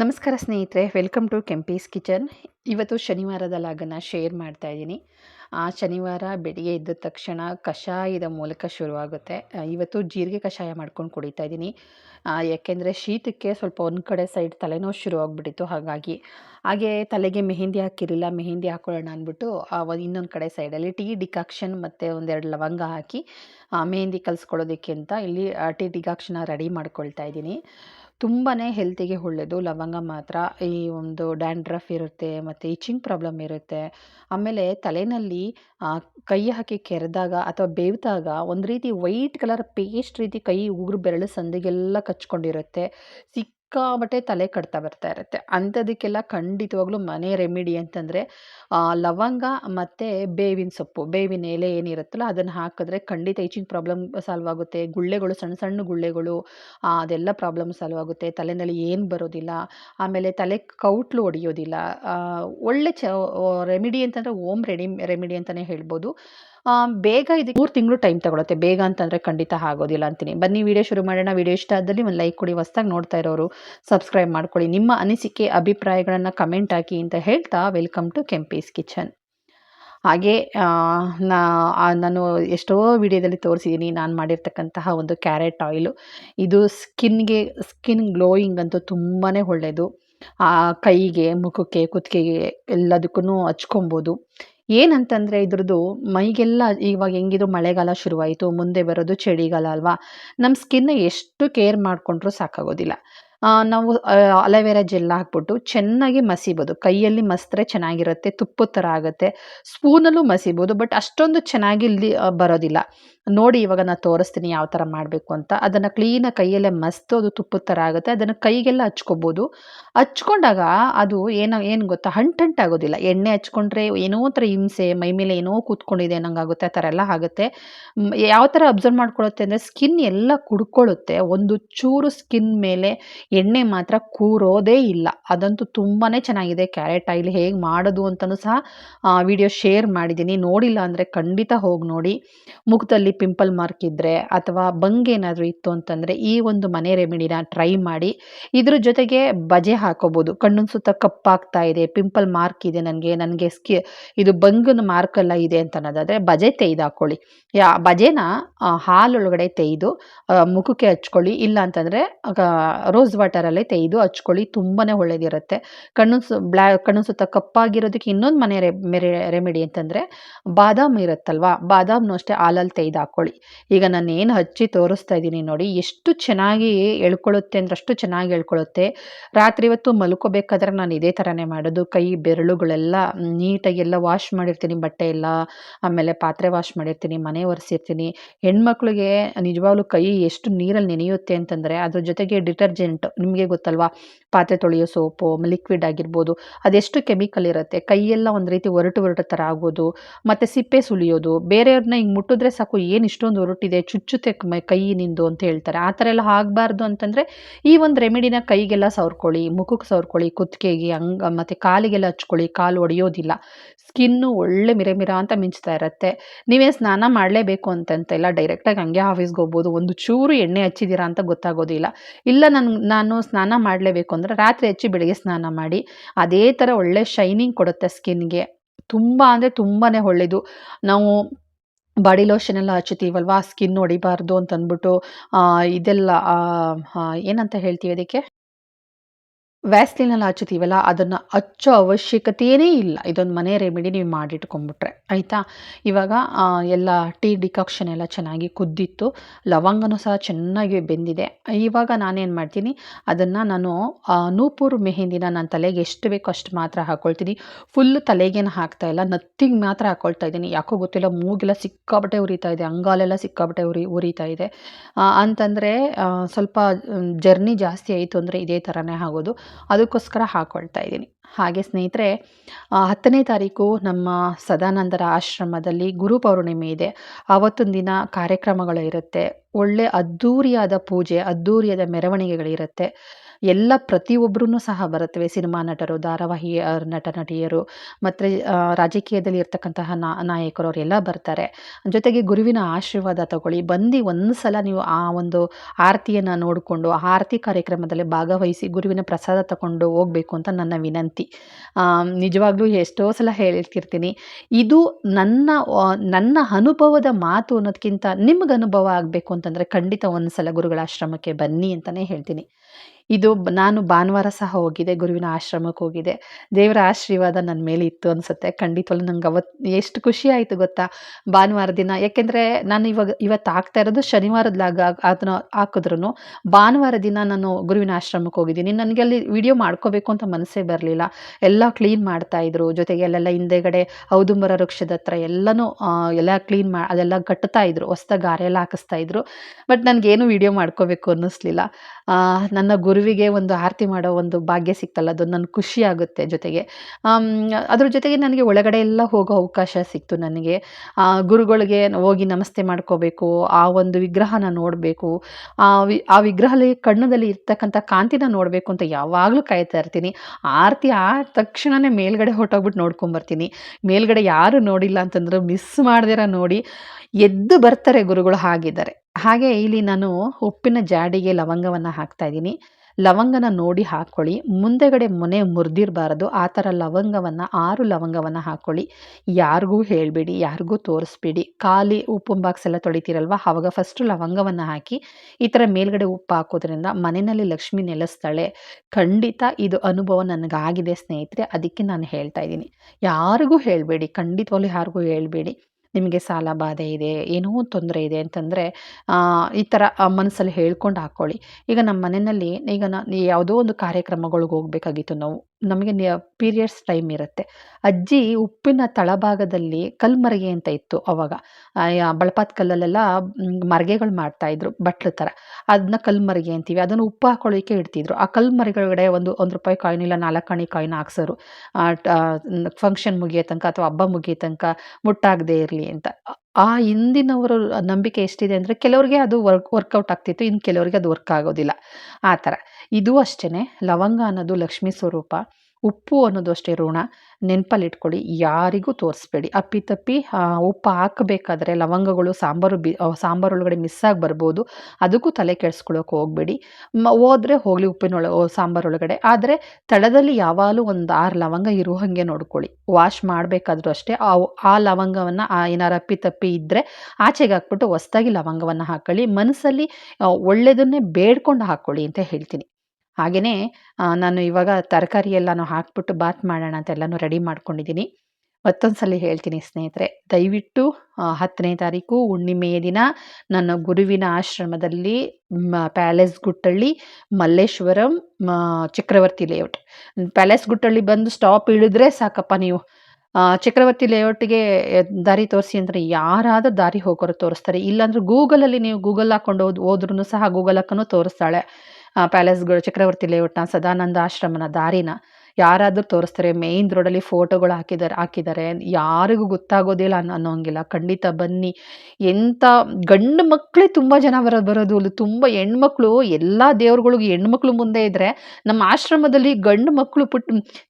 ನಮಸ್ಕಾರ ಸ್ನೇಹಿತರೆ, welcome to Kempee's kitchen. ಇವತ್ತು ಶನಿವಾರದ ಲಾಗನ ಶೇರ್ ಮಾಡ್ತಾ ಇದ್ದೀನಿ. ಆ ಶನಿವಾರ ಬೆಳಿಗ್ಗೆ ಎದ್ದ ತಕ್ಷಣ ಕಷಾಯದ ಮೂಲಕ ಶುರುವಾಗುತ್ತೆ. ಇವತ್ತು ಜೀರಿಗೆ ಕಷಾಯ ಮಾಡ್ಕೊಂಡು ಕುಡಿತಾ ಇದ್ದೀನಿ. ಯಾಕೆಂದರೆ ಶೀತಕ್ಕೆ ಸ್ವಲ್ಪ ಒಂದು ಕಡೆ ಸೈಡ್ ತಲೆನೋವು ಶುರುವಾಗ್ಬಿಟ್ಟಿತ್ತು, ಹಾಗಾಗಿ. ಹಾಗೆ ತಲೆಗೆ ಮೆಹಂದಿ ಹಾಕಿರಲಿಲ್ಲ, ಮೆಹಂದಿ ಹಾಕೊಳ್ಳೋಣ ಅಂದ್ಬಿಟ್ಟು ಇನ್ನೊಂದು ಕಡೆ ಸೈಡಲ್ಲಿ ಟೀ ಡಿಕಾಕ್ಷನ್ ಮತ್ತು ಒಂದೆರಡು ಲವಂಗ ಹಾಕಿ ಮೆಹೆಂದಿ ಕಲಿಸ್ಕೊಳ್ಳೋದಕ್ಕೆ ಅಂತ ಇಲ್ಲಿ ಟೀ ಡಿಕಾಕ್ಷನ ರೆಡಿ ಮಾಡ್ಕೊಳ್ತಾ ಇದ್ದೀನಿ. ತುಂಬಾ ಹೆಲ್ತಿಗೆ ಒಳ್ಳೆಯದು ಲವಂಗ ಮಾತ್ರ, ಈ ಒಂದು ಡ್ಯಾಂಡ್ರಫ್ ಇರುತ್ತೆ, ಮತ್ತು ಇಚಿಂಗ್ ಪ್ರಾಬ್ಲಮ್ ಇರುತ್ತೆ. ಆಮೇಲೆ ತಲೆಯಲ್ಲಿ ಕೈ ಹಾಕಿ ಕೆರೆದಾಗ ಅಥವಾ ಬೇವ್ದಾಗ ಒಂದು ರೀತಿ ವೈಟ್ ಕಲರ್ ಪೇಸ್ಟ್ ರೀತಿ ಕೈ ಉಗುರು ಬೆರಳು ಸಂದಿಗೆಲ್ಲ ಕಚ್ಕೊಂಡಿರುತ್ತೆ. ಸಿಕ್ಕಾಬಟ್ಟೆ ತಲೆ ಕಟ್ತಾ ಬರ್ತಾ ಇರುತ್ತೆ. ಅಂಥದಕ್ಕೆಲ್ಲ ಖಂಡಿತವಾಗ್ಲೂ ಮನೆ ರೆಮಿಡಿ ಅಂತಂದರೆ ಲವಂಗ ಮತ್ತು ಬೇವಿನ ಸೊಪ್ಪು, ಬೇವಿನ ಎಲೆ ಏನಿರುತ್ತಲ್ಲ ಅದನ್ನು ಹಾಕಿದ್ರೆ ಖಂಡಿತ ಈಚಿಂಗ್ ಪ್ರಾಬ್ಲಮ್ ಸಾಲ್ವ್ ಆಗುತ್ತೆ. ಗುಳ್ಳೆಗಳು, ಸಣ್ಣ ಸಣ್ಣ ಗುಳ್ಳೆಗಳು ಅದೆಲ್ಲ ಪ್ರಾಬ್ಲಮ್ ಸಾಲ್ವ್ ಆಗುತ್ತೆ. ತಲೆನಲ್ಲಿ ಏನು ಬರೋದಿಲ್ಲ. ಆಮೇಲೆ ತಲೆ ಕೌಟ್ಲು ಒಡೆಯೋದಿಲ್ಲ. ಒಳ್ಳೆ ಚ ರೆಮಿಡಿ ಅಂತಂದರೆ ಓಮ್ ರೆಡಿ, ರೆಮಿಡಿ ಅಂತಲೇ ಹೇಳ್ಬೋದು. ಬೇಗ ಇದಕ್ಕೆ ಮೂರು ತಿಂಗಳು ಟೈಮ್ ತಗೊಳುತ್ತೆ. ಬೇಗ ಅಂತಂದರೆ ಖಂಡಿತ ಆಗೋದಿಲ್ಲ ಅಂತೀನಿ. ಬನ್ನಿ ವಿಡಿಯೋ ಶುರು ಮಾಡೋಣ. ವಿಡಿಯೋ ಇಷ್ಟ ಆದಲ್ಲಿ ಒಂದು ಲೈಕ್ ಕೊಡಿ. ಹೊಸ್ದಾಗಿ ನೋಡ್ತಾ ಇರೋರು ಸಬ್ಸ್ಕ್ರೈಬ್ ಮಾಡ್ಕೊಳ್ಳಿ. ನಿಮ್ಮ ಅನಿಸಿಕೆ, ಅಭಿಪ್ರಾಯಗಳನ್ನು ಕಮೆಂಟ್ ಹಾಕಿ ಅಂತ ಹೇಳ್ತಾ ವೆಲ್ಕಮ್ ಟು ಕೆಂಪೀಸ್ ಕಿಚನ್ ಹಾಗೆ ನಾ ನಾನು ಎಷ್ಟೋ ವಿಡಿಯೋದಲ್ಲಿ ತೋರಿಸಿದ್ದೀನಿ ನಾನು ಮಾಡಿರ್ತಕ್ಕಂತಹ ಒಂದು ಕ್ಯಾರೆಟ್ ಆಯಿಲು ಇದು ಸ್ಕಿನ್ಗೆ ಸ್ಕಿನ್ ಗ್ಲೋಯಿಂಗ್ ಅಂತೂ ತುಂಬಾ ಒಳ್ಳೆಯದು ಕೈಗೆ, ಮುಖಕ್ಕೆ, ಕುತ್ತಿಗೆಗೆ ಎಲ್ಲದಕ್ಕೂ ಹಚ್ಕೊಬೋದು. ಏನಂತಂದರೆ ಇದ್ರದ್ದು ಮೈಗೆಲ್ಲ ಇವಾಗ ಹೆಂಗಿದ್ರು ಮಳೆಗಾಲ ಶುರುವಾಯಿತು, ಮುಂದೆ ಬರೋದು ಚಳಿಗಾಲ ಅಲ್ವಾ? ನಮ್ಮ ಸ್ಕಿನ್ನ ಎಷ್ಟು ಕೇರ್ ಮಾಡಿಕೊಂಡ್ರೂ ಸಾಕಾಗೋದಿಲ್ಲ. ನಾವು ಅಲೋವೆರಾ ಜೆಲ್ ಹಾಕ್ಬಿಟ್ಟು ಚೆನ್ನಾಗಿ ಮಸಿಬೋದು. ಕೈಯಲ್ಲಿ ಮಸಿದ್ರೆ ಚೆನ್ನಾಗಿರುತ್ತೆ ತುಪ್ಪದ ಥರ ಆಗುತ್ತೆ. ಸ್ಪೂನಲ್ಲೂ ಮಸಿಬೋದು, ಬಟ್ ಅಷ್ಟೊಂದು ಚೆನ್ನಾಗಿ ಇಲ್ಲಿ ಬರೋದಿಲ್ಲ. ನೋಡಿ, ಇವಾಗ ನಾನು ತೋರಿಸ್ತೀನಿ ಯಾವ ಥರ ಮಾಡಬೇಕು ಅಂತ. ಅದನ್ನು ಕ್ಲೀನಾಗಿ ಕೈಯಲ್ಲೇ ಮಸ್ತು ಅದು ತುಪ್ಪದ ಥರ ಆಗುತ್ತೆ. ಅದನ್ನು ಕೈಗೆಲ್ಲ ಹಚ್ಕೋಬೋದು. ಹಚ್ಕೊಂಡಾಗ ಅದು ಏನೋ, ಏನು ಗೊತ್ತಾ? ಹಂಟಂಟಾಗೋದಿಲ್ಲ ಎಣ್ಣೆ ಹಚ್ಕೊಂಡ್ರೆ ಏನೋ ಥರ ಹಿಂಸೆ, ಮೈ ಮೇಲೆ ಏನೋ ಕೂತ್ಕೊಂಡಿದೆ ಆಗುತ್ತೆ, ಆ ಥರ ಎಲ್ಲ ಆಗುತ್ತೆ. ಯಾವ ಥರ ಅಬ್ಸರ್ವ್ ಮಾಡ್ಕೊಳ್ಳುತ್ತೆ ಅಂದರೆ, ಸ್ಕಿನ್ ಎಲ್ಲ ಕುಡ್ಕೊಳ್ಳುತ್ತೆ. ಒಂದು ಚೂರು ಸ್ಕಿನ್ ಮೇಲೆ ಎಣ್ಣೆ ಮಾತ್ರ ಕೂರೋದೇ ಇಲ್ಲ. ಅದಂತೂ ತುಂಬಾ ಚೆನ್ನಾಗಿದೆ. ಕ್ಯಾರೆಟ್ ಆಯಿಲ್ ಹೇಗೆ ಮಾಡೋದು ಅಂತಲೂ ಸಹ ವಿಡಿಯೋ ಶೇರ್ ಮಾಡಿದ್ದೀನಿ. ನೋಡಿಲ್ಲ ಅಂದರೆ ಖಂಡಿತ ಹೋಗಿ ನೋಡಿ. ಮುಖದಲ್ಲಿ ಪಿಂಪಲ್ ಮಾರ್ಕ್ ಇದ್ದರೆ ಅಥವಾ ಬಂಗ್ ಏನಾದರೂ ಇತ್ತು ಅಂತಂದರೆ ಈ ಒಂದು ಮನೆ ರೆಮಿಡಿನ ಟ್ರೈ ಮಾಡಿ. ಇದ್ರ ಜೊತೆಗೆ ಬಜೆ ಹಾಕೋಬೋದು. ಕಣ್ಣಿನ ಸುತ್ತ ಕಪ್ಪಾಗ್ತಾ ಇದೆ. ಪಿಂಪಲ್ ಮಾರ್ಕ್ ಇದೆ ನನಗೆ. ನನಗೆ ಸ್ಕಿ, ಇದು ಬಂಗನ ಮಾರ್ಕ್ ಎಲ್ಲ ಇದೆ ಅಂತ ಅನ್ನೋದಾದರೆ ಬಜೆ ತೆಗೆದು ಹಾಕೊಳ್ಳಿ. ಯಾ, ಬಜೆನ ಹಾಲೊಳಗಡೆ ತೆಯ್ದು ಮುಖಕ್ಕೆ ಹಚ್ಕೊಳ್ಳಿ. ಇಲ್ಲ ಅಂತಂದರೆ ರೋಸ್ ವಾಟರಲ್ಲೇ ತೆಯ್ದು ಹಚ್ಕೊಳ್ಳಿ ತುಂಬಾ ಒಳ್ಳೇದಿರುತ್ತೆ. ಕಣ್ಣು ಸು ಕಣ್ಣು ಸುತ್ತ ಕಪ್ಪಾಗಿರೋದಕ್ಕೆ ಇನ್ನೊಂದು ಮನೆ ರೆ ರೆಮಿಡಿ ಅಂತಂದರೆ ಬಾದಾಮ್ ಇರುತ್ತಲ್ವಾ, ಬಾದಾಮ್ನು ಅಷ್ಟೇ ಹಾಲಲ್ಲಿ ತೆಯ್ದು ಹಾಕ್ಕೊಳ್ಳಿ ಈಗ ನಾನು ಏನು ಹಚ್ಚಿ ತೋರಿಸ್ತಾ ಇದ್ದೀನಿ ನೋಡಿ, ಎಷ್ಟು ಚೆನ್ನಾಗಿ ಎಳ್ಕೊಳ್ಳುತ್ತೆ ಅಂದ್ರೆ ಅಷ್ಟು ಚೆನ್ನಾಗಿ ಎಳ್ಕೊಳ್ಳುತ್ತೆ. ರಾತ್ರಿ ಇವತ್ತು ಮಲ್ಕೋಬೇಕಾದ್ರೆ ನಾನು ಇದೇ ಥರನೇ ಮಾಡೋದು. ಕೈ ಬೆರಳುಗಳೆಲ್ಲ ನೀಟಾಗಿ ಎಲ್ಲ ವಾಶ್ ಮಾಡಿರ್ತೀನಿ, ಬಟ್ಟೆ ಎಲ್ಲ, ಆಮೇಲೆ ಪಾತ್ರೆ ವಾಶ್ ಮಾಡಿರ್ತೀನಿ, ಮನೆ ಒರೆಸಿರ್ತೀನಿ. ಹೆಣ್ಮಕ್ಳಿಗೆ ನಿಜವಾಗ್ಲೂ ಕೈ ಎಷ್ಟು ನೀರಲ್ಲಿ ನೆನೆಯುತ್ತೆ ಅಂತಂದರೆ ಅದ್ರ ಜೊತೆಗೆ ಡಿಟರ್ಜೆಂಟ್ ನಿಮಗೆ ಗೊತ್ತಲ್ವಾ? ಪಾತ್ರೆ ತೊಳೆಯೋ ಸೋಪು ಲಿಕ್ವಿಡ್ ಆಗಿರ್ಬೋದು, ಅದೆಷ್ಟು ಕೆಮಿಕಲ್ ಇರುತ್ತೆ? ಕೈಯೆಲ್ಲ ಒಂದು ರೀತಿ ಒರಟು ಒರಟು ಥರ ಆಗೋದು, ಮತ್ತು ಸಿಪ್ಪೆ ಸುಲಿಯೋದು ಬೇರೆಯವ್ರನ್ನ ಹಿಂಗೆ ಮುಟ್ಟಿದ್ರೆ ಸಾಕು, ಏನು ಇಷ್ಟೊಂದು ಹೊರಟಿದೆ ಚುಚ್ಚುತ್ತೆ ಕೈ ನಿಂದು ಅಂತ ಹೇಳ್ತಾರೆ. ಆ ಥರ ಎಲ್ಲ ಆಗಬಾರ್ದು ಅಂತಂದರೆ, ಈ ಒಂದು ರೆಮಿಡಿನ ಕೈಗೆಲ್ಲ ಸವರ್ಕೊಳ್ಳಿ, ಮುಖಕ್ಕೆ ಸವರ್ಕೊಳ್ಳಿ, ಕುತ್ತಿಗೆಗೆ ಅಂಗ ಮತ್ತು ಕಾಲಿಗೆಲ್ಲ ಹಚ್ಕೊಳ್ಳಿ, ಕಾಲು ಒಡೆಯೋದಿಲ್ಲ. ಸ್ಕಿನ್ನು ಒಳ್ಳೆ ಮಿರ ಮಿರ ಅಂತ ಮಿಂಚ್ತಾ ಇರುತ್ತೆ. ನೀವೇ ಸ್ನಾನ ಮಾಡಲೇಬೇಕು ಅಂತಂತೆಲ್ಲ ಡೈರೆಕ್ಟಾಗಿ ಹಂಗೆ ಆಫೀಸ್ಗೆ ಹೋಗ್ಬೋದು, ಒಂದು ಚೂರು ಎಣ್ಣೆ ಹಚ್ಚಿದ್ದೀರಾ ಅಂತ ಗೊತ್ತಾಗೋದಿಲ್ಲ. ಇಲ್ಲ, ನಾನು ನಾನು ಸ್ನಾನ ಮಾಡಲೇಬೇಕು ಅಂದರೆ ರಾತ್ರಿ ಹೆಚ್ಚಿ ಬೆಳಿಗ್ಗೆ ಸ್ನಾನ ಮಾಡಿ, ಅದೇ ಥರ ಒಳ್ಳೆ ಶೈನಿಂಗ್ ಕೊಡುತ್ತೆ ಸ್ಕಿನ್ಗೆ. ತುಂಬ ಅಂದರೆ ತುಂಬಾ ಒಳ್ಳೆಯದು ನಾವು ಬಾಡಿ ಲೋಷನ್ ಎಲ್ಲ ಹಚ್ಚುತ್ತೀವಲ್ವಾ ಸ್ಕಿನ್ ಹೊಡಿಬಾರ್ದು ಅಂತಂದ್ಬಿಟ್ಟು ಇದೆಲ್ಲ ಏನಂತ ಹೇಳ್ತೀವಿ ಅದಕ್ಕೆ? ವ್ಯಾಸ್ಲಿನೆಲ್ಲ ಹಚ್ಚುತ್ತೀವಲ್ಲ, ಅದನ್ನು ಹಚ್ಚೋ ಅವಶ್ಯಕತೆಯೇ ಇಲ್ಲ. ಇದೊಂದು ಮನೆ ರೆಮಿಡಿ ನೀವು ಮಾಡಿಟ್ಕೊಂಡ್ಬಿಟ್ರೆ. ಆಯಿತಾ? ಇವಾಗ ಎಲ್ಲ ಟೀ ಡಿಕಾಕ್ಷನ್ ಎಲ್ಲ ಚೆನ್ನಾಗಿ ಕುದ್ದಿತ್ತು. ಲವಂಗನೂ ಸಹ ಚೆನ್ನಾಗಿ ಬೆಂದಿದೆ. ಇವಾಗ ನಾನೇನು ಮಾಡ್ತೀನಿ, ಅದನ್ನು ನಾನು ನೂಪೂರು ಮೆಹಂದಿನ ನನ್ನ ತಲೆಗೆ ಎಷ್ಟು ಬೇಕೋ ಅಷ್ಟು ಮಾತ್ರ ಹಾಕ್ಕೊಳ್ತೀನಿ ಫುಲ್ ತಲೆಗೇನು ಹಾಕ್ತಾ ಇಲ್ಲ, ನತ್ತಿಗೆ ಮಾತ್ರ ಹಾಕ್ಕೊಳ್ತಾ ಇದ್ದೀನಿ. ಯಾಕೋ ಗೊತ್ತಿಲ್ಲ, ಮೂಗೆಲ್ಲ ಸಿಕ್ಕಾಬಟ್ಟೆ ಉರಿತಾ ಇದೆ, ಅಂಗಾಲೆಲ್ಲ ಸಿಕ್ಕಾಬಟ್ಟೆ ಉರಿ, ಉರಿತಾ ಇದೆ. ಅಂತಂದರೆ ಸ್ವಲ್ಪ ಜರ್ನಿ ಜಾಸ್ತಿ ಆಯಿತು ಅಂದರೆ ಇದೇ ಥರನೇ ಆಗೋದು. ಅದಕ್ಕೋಸ್ಕರ ಹಾಕ್ಕೊಳ್ತಾ ಇದ್ದೀನಿ. ಹಾಗೆ ಸ್ನೇಹಿತರೆ ಹತ್ತನೇ ತಾರೀಕು ನಮ್ಮ ಸದಾನಂದರ ಆಶ್ರಮದಲ್ಲಿ ಗುರು ಪೌರ್ಣಿಮೆ ಇದೆ. ಆವತ್ತೊಂದು ದಿನ ಕಾರ್ಯಕ್ರಮಗಳು ಇರುತ್ತೆ. ಒಳ್ಳೆ ಅದ್ಧೂರಿಯಾದ ಪೂಜೆ ಅದ್ಧೂರಿಯಾದ ಮೆರವಣಿಗೆಗಳಿರುತ್ತೆ ಎಲ್ಲ ಪ್ರತಿಯೊಬ್ಬರೂ ಸಹ ಬರುತ್ತವೆ. ಸಿನಿಮಾ ನಟರು, ಧಾರಾವಾಹಿ ನಟ, ನಟಿಯರು, ಮತ್ತು ರಾಜಕೀಯದಲ್ಲಿ ಇರ್ತಕ್ಕಂತಹ ನಾಯಕರು ಅವರೆಲ್ಲ ಬರ್ತಾರೆ. ಜೊತೆಗೆ ಗುರುವಿನ ಆಶೀರ್ವಾದ ತಗೊಳ್ಳಿ. ಬಂದು ಒಂದು ಸಲ ನೀವು ಆ ಒಂದು ಆರತಿಯನ್ನು ನೋಡಿಕೊಂಡು, ಆ ಆರತಿ ಕಾರ್ಯಕ್ರಮದಲ್ಲಿ ಭಾಗವಹಿಸಿ ಗುರುವಿನ ಪ್ರಸಾದ ತಗೊಂಡು ಹೋಗಬೇಕು ಅಂತ ನನ್ನ ವಿನಂತಿ. ನಿಜವಾಗ್ಲೂ ಎಷ್ಟೋ ಸಲ ಹೇಳ್ತಿರ್ತೀನಿ. ಇದು ನನ್ನ ನನ್ನ ಅನುಭವದ ಮಾತು ಅನ್ನೋದಕ್ಕಿಂತ ನಿಮ್ಗೆ ಅನುಭವ ಆಗಬೇಕು ಅಂತಂದರೆ ಖಂಡಿತ ಒಂದು ಸಲ ಗುರುಗಳ ಆಶ್ರಮಕ್ಕೆ ಬನ್ನಿ ಅಂತಲೇ ಹೇಳ್ತೀನಿ. ಇದು ನಾನು ಭಾನುವಾರ ಸಹ ಹೋಗಿದ್ದೆ ಗುರುವಿನ ಆಶ್ರಮಕ್ಕೆ ಹೋಗಿದ್ದೆ ದೇವರ ಆಶೀರ್ವಾದ ನನ್ನ ಮೇಲೆ ಇತ್ತು ಅನಿಸುತ್ತೆ. ಖಂಡಿತವಾಗ್ಲೂ ನಂಗೆ ಅವತ್ತು ಎಷ್ಟು ಖುಷಿ ಆಯಿತು ಗೊತ್ತಾ? ಭಾನುವಾರ ದಿನ. ಯಾಕೆಂದರೆ ನಾನು ಇವಾಗ ಇವತ್ತು ಆಗ್ತಾ ಇರೋದು ಶನಿವಾರದ ಲಾಗ ಅದನ್ನ ಹಾಕಿದ್ರು ಭಾನುವಾರ ದಿನ ನಾನು ಗುರುವಿನ ಆಶ್ರಮಕ್ಕೆ ಹೋಗಿದ್ದೀನಿ. ನನಗೆ ಅಲ್ಲಿ ವಿಡಿಯೋ ಮಾಡ್ಕೋಬೇಕು ಅಂತ ಮನಸ್ಸೇ ಬರಲಿಲ್ಲ. ಎಲ್ಲ ಕ್ಲೀನ್ ಮಾಡ್ತಾ ಇದ್ರು. ಜೊತೆಗೆ ಅಲ್ಲೆಲ್ಲ ಹಿಂದೆಗಡೆ ಔದುಂಬರ ವೃಕ್ಷದ ಹತ್ರ ಎಲ್ಲನೂ ಎಲ್ಲ ಕ್ಲೀನ್ ಮಾ ಅದೆಲ್ಲ ಕಟ್ತಾ ಇದ್ರು. ಹೊಸ್ದಾಗಿ ಗಾರೆ ಎಲ್ಲ ಹಾಕಿಸ್ತಾ ಇದ್ರು. ಬಟ್ ನನಗೇನು ವಿಡಿಯೋ ಮಾಡ್ಕೋಬೇಕು ಅನ್ನಿಸ್ಲಿಲ್ಲ. ಆ, ನನ್ನ ಗುರುವಿಗೆ ಒಂದು ಆರತಿ ಮಾಡೋ ಒಂದು ಭಾಗ್ಯ ಸಿಕ್ತಲ್ಲ, ಅದು ನನ್ನ ಖುಷಿ ಆಗುತ್ತೆ ಜೊತೆಗೆ. ಅದ್ರ ಜೊತೆಗೆ ನನಗೆ ಒಳಗಡೆ ಎಲ್ಲ ಹೋಗೋ ಅವಕಾಶ ಸಿಕ್ತು ನನಗೆ. ಗುರುಗಳಿಗೆ ಹೋಗಿ ನಮಸ್ತೆ ಮಾಡ್ಕೋಬೇಕು, ಆ ಒಂದು ವಿಗ್ರಹನ ನೋಡಬೇಕು, ಆ ವಿಗ್ರಹದಲ್ಲಿ ಕಣ್ಣದಲ್ಲಿ ಇರ್ತಕ್ಕಂಥ ಕಾಂತಿನ ನೋಡಬೇಕು ಅಂತ ಯಾವಾಗಲೂ ಕಾಯ್ತಾ ಇರ್ತೀನಿ. ಆರತಿ ಆದ ತಕ್ಷಣವೇ ಮೇಲ್ಗಡೆ ಹೊಟ್ಟೋಗ್ಬಿಟ್ಟು ನೋಡ್ಕೊಂಬರ್ತೀನಿ. ಮೇಲ್ಗಡೆ ಯಾರು ನೋಡಿಲ್ಲ ಅಂತಂದ್ರೆ ಮಿಸ್ ಮಾಡ್ದಿರ ನೋಡಿ ಎದ್ದು ಬರ್ತಾರೆ ಗುರುಗಳು ಹಾಗಿದ್ದಾರೆ. ಹಾಗೆ ಇಲ್ಲಿ ನಾನು ಉಪ್ಪಿನ ಜಾಡಿಗೆ ಲವಂಗವನ್ನು ಹಾಕ್ತಾ ಇದ್ದೀನಿ. ಲವಂಗನ ನೋಡಿ ಹಾಕ್ಕೊಳ್ಳಿ ಮುಂದೆಗಡೆ ಮೊನೆ ಮುರಿದಿರಬಾರದು. ಆ ಥರ ಲವಂಗವನ್ನು, ಆರು ಲವಂಗವನ್ನು ಹಾಕ್ಕೊಳ್ಳಿ ಯಾರಿಗೂ ಹೇಳಬೇಡಿ, ಯಾರಿಗೂ ತೋರಿಸ್ಬೇಡಿ. ಖಾಲಿ ಉಪ್ಪು ಬಾಕ್ಸ್ ಎಲ್ಲ ತೊಳಿತೀರಲ್ವ? ಆವಾಗ ಫಸ್ಟು ಲವಂಗವನ್ನು ಹಾಕಿ, ಈ ಥರ ಮೇಲ್ಗಡೆ ಉಪ್ಪು ಹಾಕೋದ್ರಿಂದ ಮನೆಯಲ್ಲಿ ಲಕ್ಷ್ಮಿ ನೆಲೆಸ್ತಾಳೆ. ಖಂಡಿತ ಇದು ಅನುಭವ ನನಗಾಗಿದೆ ಸ್ನೇಹಿತರೆ. ಅದಕ್ಕೆ ನಾನು ಹೇಳ್ತಾ ಇದ್ದೀನಿ. ಯಾರಿಗೂ ಹೇಳಬೇಡಿ. ಖಂಡಿತವಾಗ್ಲೂ ಯಾರಿಗೂ ಹೇಳ್ಬೇಡಿ. ನಿಮಗೆ ಸಾಲ ಬಾಧೆ ಇದೆ, ಏನೋ ತೊಂದರೆ ಇದೆ ಅಂತಂದರೆ ಈ ಥರ ಮನಸ್ಸಲ್ಲಿ ಹೇಳ್ಕೊಂಡು ಹಾಕ್ಕೊಳ್ಳಿ ಈಗ ನಮ್ಮ ಮನೆಯಲ್ಲಿ ಈಗ ನಾ ಯಾವುದೋ ಒಂದು ಕಾರ್ಯಕ್ರಮಗಳಿಗೆ ಹೋಗ್ಬೇಕಾಗಿತ್ತು ನಾವು. ನಮಗೆ ಪೀರಿಯಡ್ಸ್ ಟೈಮ್ ಇರುತ್ತೆ. ಅಜ್ಜಿ ಉಪ್ಪಿನ ತಳಭಾಗದಲ್ಲಿ ಕಲ್ಮರಿಗೆ ಅಂತ ಇತ್ತು ಅವಾಗ. ಬಳಪಾತ್ ಕಲ್ಲಲ್ಲೆಲ್ಲ ಮರಗೆಗಳು ಮಾಡ್ತಾ ಮಾಡ್ತಾಯಿದ್ರು ಬಟ್ಲು ಥರ ಅದನ್ನ ಕಲ್ಮರಿಗೆ ಅಂತೀವಿ. ಅದನ್ನು ಉಪ್ಪು ಹಾಕೊಳ್ಳೋಕೆ ಇಡ್ತಿದ್ರು. ಆ ಕಲ್ಮರಿಗಳಗಡೆ ಒಂದು ಒಂದು ರೂಪಾಯಿ ಕಾಯಿನ್ ಇಲ್ಲ ನಾಲ್ಕು ಅಣಿ ಕಾಯಿನ್ ಹಾಕ್ಸೋರು. ಫಂಕ್ಷನ್ ಮುಗಿಯೋ ತನಕ ಅಥವಾ ಹಬ್ಬ ಮುಗಿಯೋ ತನಕ ಮುಟ್ಟಾಗದೇ ಇರಲಿ ಅಂತ. ಆ ಹಿಂದಿನವರ ನಂಬಿಕೆ ಎಷ್ಟಿದೆ ಅಂದರೆ ಕೆಲವರಿಗೆ ಅದು ವರ್ಕ್ ವರ್ಕೌಟ್ ಆಗ್ತಿತ್ತು. ಇನ್ನು ಕೆಲವರಿಗೆ ಅದು ವರ್ಕ್ ಆಗೋದಿಲ್ಲ. ಆ ಥರ ಇದು ಅಷ್ಟೇ ಲವಂಗ ಅನ್ನೋದು ಲಕ್ಷ್ಮೀ ಸ್ವರೂಪ ಉಪ್ಪು ಅನ್ನೋದು ಅಷ್ಟೇ ಋಣ ನೆನಪಲ್ಲಿ ಇಟ್ಕೊಳ್ಳಿ ಯಾರಿಗೂ ತೋರಿಸ್ಬೇಡಿ. ಅಪ್ಪಿತಪ್ಪಿ ಆ, ಉಪ್ಪು ಹಾಕಬೇಕಾದ್ರೆ ಲವಂಗಗಳು ಸಾಂಬಾರು ಬಿ ಆ, ಸಾಂಬಾರು ಒಳಗಡೆ ಮಿಸ್ ಆಗಿ ಬರ್ಬೋದು. ಅದಕ್ಕೂ ತಲೆ ಕೆಡಿಸ್ಕೊಳ್ಳೋಕೆ ಹೋಗಬೇಡಿ. ಮ ಹೋದರೆ ಹೋಗಲಿ ಉಪ್ಪಿನೊಳ ಸಾಂಬಾರು ಒಳಗಡೆ ಆದರೆ ತಳದಲ್ಲಿ ಯಾವಾಗಲೂ ಒಂದು ಆರು ಲವಂಗ ಇರೋ ಹಾಗೆ ನೋಡ್ಕೊಳ್ಳಿ. ವಾಶ್ ಮಾಡಬೇಕಾದ್ರೂ ಅಷ್ಟೇ ಆ ಆ ಲವಂಗವನ್ನು ಏನಾರು ಅಪ್ಪಿ ತಪ್ಪಿ ಇದ್ದರೆ ಆಚೆಗೆ ಹಾಕ್ಬಿಟ್ಟು ಹೊಸ್ದಾಗಿ ಲವಂಗವನ್ನು ಹಾಕೊಳ್ಳಿ. ಮನಸ್ಸಲ್ಲಿ ಆ, ಒಳ್ಳೆಯದನ್ನೇ ಬೇಡ್ಕೊಂಡು ಹಾಕ್ಕೊಳ್ಳಿ ಅಂತ ಹೇಳ್ತೀನಿ. ಹಾಗೆಯೇ ನಾನು ಇವಾಗ ತರಕಾರಿ ಎಲ್ಲನೂ ಹಾಕ್ಬಿಟ್ಟು ಬಾತ್ ಮಾಡೋಣ ಅಂತ ಎಲ್ಲನೂ ರೆಡಿ ಮಾಡ್ಕೊಂಡಿದ್ದೀನಿ ಮತ್ತೊಂದು ಹೇಳ್ತೀನಿ ಸ್ನೇಹಿತರೆ, ದಯವಿಟ್ಟು ಹತ್ತನೇ ತಾರೀಕು ಹುಣ್ಣಿಮೆಯ ದಿನ ನನ್ನ ಗುರುವಿನ ಆಶ್ರಮದಲ್ಲಿ palace Guttahalli, Malleshwaram Chakravarthi layout. Palace Guttahalli ಬಂದು ಸ್ಟಾಪ್ ಇಳಿದ್ರೆ ಸಾಕಪ್ಪ ನೀವು. ಚಕ್ರವರ್ತಿ ಲೇಔಟ್ಗೆ ದಾರಿ ತೋರಿಸಿ ಅಂದರೆ ಯಾರಾದರೂ ದಾರಿ ಹೋಗೋರು ತೋರಿಸ್ತಾರೆ. ಇಲ್ಲಾಂದ್ರೆ ಗೂಗಲಲ್ಲಿ ನೀವು ಗೂಗಲ್ ಹಾಕೊಂಡು ಹೋದ್ ಹೋದ್ರೂ ಸಹ ಗೂಗಲ್ ಹಾಕನು ತೋರಿಸ್ತಾಳೆ. ಪ್ಯಾಲೇಸ್ಗಳು ಚಕ್ರವರ್ತಿ ಲೇಔಟ್ನ, ಸದಾನಂದ ಆಶ್ರಮನ, ದಾರಿನ ಯಾರಾದರೂ ತೋರಿಸ್ತಾರೆ ಮೇಯ್ನ್ ರೋಡಲ್ಲಿ ಫೋಟೋಗಳು ಹಾಕಿದ್ದಾರೆ ಹಾಕಿದ್ದಾರೆ ಯಾರಿಗೂ ಗೊತ್ತಾಗೋದಿಲ್ಲ ಅನ್ನೋ ಅನ್ನೋಂಗಿಲ್ಲ. ಖಂಡಿತ ಬನ್ನಿ. ಎಂಥ ಗಂಡು ಮಕ್ಕಳೇ ತುಂಬ ಜನ ಬರೋದು ಬರೋದು ಅಲ್ಲಿ. ತುಂಬ ಹೆಣ್ಮಕ್ಳು, ಎಲ್ಲ ದೇವ್ರುಗಳಿಗೆ ಹೆಣ್ಮಕ್ಳು ಮುಂದೆ ಇದ್ದರೆ ನಮ್ಮ ಆಶ್ರಮದಲ್ಲಿ ಗಂಡು ಮಕ್ಕಳು ಪುಟ್ಟ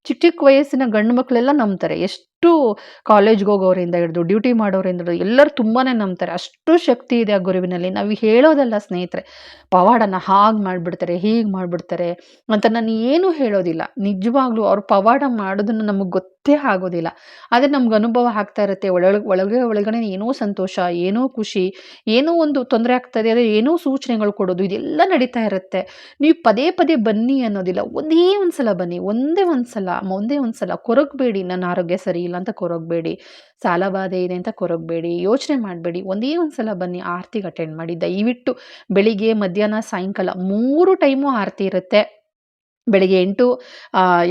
ಚಿಕ್ಕ ಚಿಕ್ಕ ವಯಸ್ಸಿನ ಗಂಡು ಮಕ್ಕಳೆಲ್ಲ ನಂಬ್ತಾರೆ. ಎಷ್ಟು ಕಾಲೇಜ್ಗೆ ಹೋಗೋರಿಂದ ಹಿಡಿದು ಡ್ಯೂಟಿ ಮಾಡೋರಿಂದ ಹಿಡಿದು ಎಲ್ಲರೂ ತುಂಬಾ ನಂಬ್ತಾರೆ. ಅಷ್ಟು ಶಕ್ತಿ ಇದೆ ಆ ಗುರುವಿನಲ್ಲಿ. ನಾವು ಹೇಳೋದಲ್ಲ ಸ್ನೇಹಿತರೆ, ಪವಾಡನ ಹಾಗೆ ಮಾಡಿಬಿಡ್ತಾರೆ, ಹೀಗೆ ಮಾಡಿಬಿಡ್ತಾರೆ ಅಂತ ನಾನು ಏನು ಹೇಳೋದಿಲ್ಲ. ನಿಜವಾಗ್ಲೂ ಅವ್ರು ಪವಾಡ ಮಾಡೋದನ್ನು ನಮಗೆ ಗೊತ್ತೇ ಆಗೋದಿಲ್ಲ. ಆದರೆ ನಮ್ಗೆ ಅನುಭವ ಆಗ್ತಾ ಇರುತ್ತೆ. ಒಳಗೆ ಒಳಗೆ, ಒಳಗಡೆ ಏನೋ ಸಂತೋಷ, ಏನೋ ಖುಷಿ, ಏನೋ ಒಂದು ತೊಂದರೆ ಆಗ್ತದೆ ಅದೇ ಏನೋ ಸೂಚನೆಗಳು ಕೊಡೋದು, ಇದೆಲ್ಲ ನಡೀತಾ ಇರುತ್ತೆ. ನೀವು ಪದೇ ಪದೇ ಬನ್ನಿ ಅನ್ನೋದಿಲ್ಲ. ಒಂದೇ ಒಂದು ಸಲ ಬನ್ನಿ. ಒಂದೇ ಒಂದು ಸಲ ಒಂದೇ ಒಂದು ಸಲ ಕೊರಗಬೇಡಿ. ನನ್ನ ಆರೋಗ್ಯ ಸರಿ ಅಂತ ಕೊರಗಬೇಡಿ, ಸಾಲ ಬಾಧೆ ಇದೆ ಅಂತ ಕೊರಗಬೇಡಿ, ಯೋಚನೆ ಮಾಡಬೇಡಿ. ಒಂದೇ ಒಂದು ಸಲ ಬನ್ನಿ, ಆರತಿಗೆ ಅಟೆಂಡ್ ಮಾಡಿ. ದಯವಿಟ್ಟು ಬೆಳಿಗ್ಗೆ, ಮಧ್ಯಾಹ್ನ, ಸಾಯಂಕಾಲ ಮೂರು ಟೈಮು ಆರತಿ ಇರುತ್ತೆ. ಬೆಳಿಗ್ಗೆ ಎಂಟು